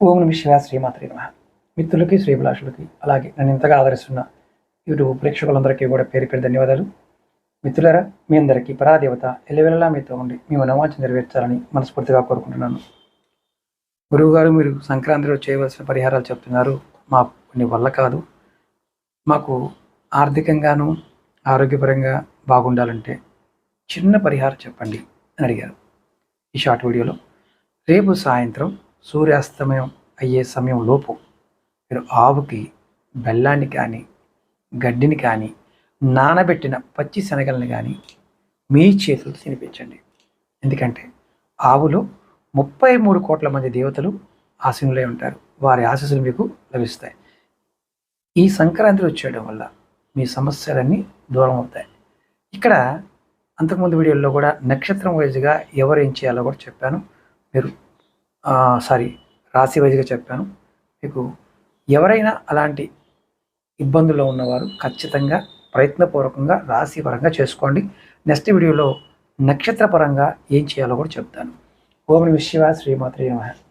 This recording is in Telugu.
ఓం నమ శివ శ్రీమాత్రి నమ. మిత్రులకి శ్రీభిలాషులకి అలాగే నన్ను ఇంతగా ఆదరిస్తున్న యూట్యూబ్ ప్రేక్షకులందరికీ కూడా పేరు పేరు ధన్యవాదాలు. మిత్రులరా మీ అందరికీ పరాదేవత ఎల్లవెల్లలా మీతో ఉండి మీ నమాజం నెరవేర్చాలని మనస్ఫూర్తిగా కోరుకుంటున్నాను. గురువుగారు మీరు సంక్రాంతిలో చేయవలసిన పరిహారాలు చెప్తున్నారు. మా కొన్ని వల్ల కాదు. మాకు ఆర్థికంగాను ఆరోగ్యపరంగా బాగుండాలంటే చిన్న పరిహారం చెప్పండి అని అడిగారు. ఈ షార్ట్ వీడియోలో రేపు సాయంత్రం సూర్యాస్తమయం అయ్యే సమయం లోపు మీరు ఆవుకి బెల్లాన్ని కానీ గడ్డిని కానీ నానబెట్టిన పచ్చి శనగలను కానీ మీ చేతులతో తినిపించండి. ఎందుకంటే ఆవులో ముప్పై మూడు కోట్ల మంది దేవతలు ఆశీనులై ఉంటారు. వారి ఆశీస్సులు మీకు లభిస్తాయి. ఈ సంక్రాంతి వచ్చేయడం వల్ల మీ సమస్యలన్నీ దూరం అవుతాయి. ఇక్కడ అంతకుముందు వీడియోలో కూడా నక్షత్రం వైజ్గా ఎవరు ఏం చేయాలో కూడా చెప్పాను. మీరు సారీ రాశి వైజ్గా చెప్పాను. మీకు ఎవరైనా అలాంటి ఇబ్బందుల్లో ఉన్నవారు ఖచ్చితంగా ప్రయత్నపూర్వకంగా రాశి పరంగా చేసుకోండి. నెక్స్ట్ వీడియోలో నక్షత్రపరంగా ఏం చేయాలో కూడా చెప్తాను. ఓం శివ శ్రీమాత్రి నమః.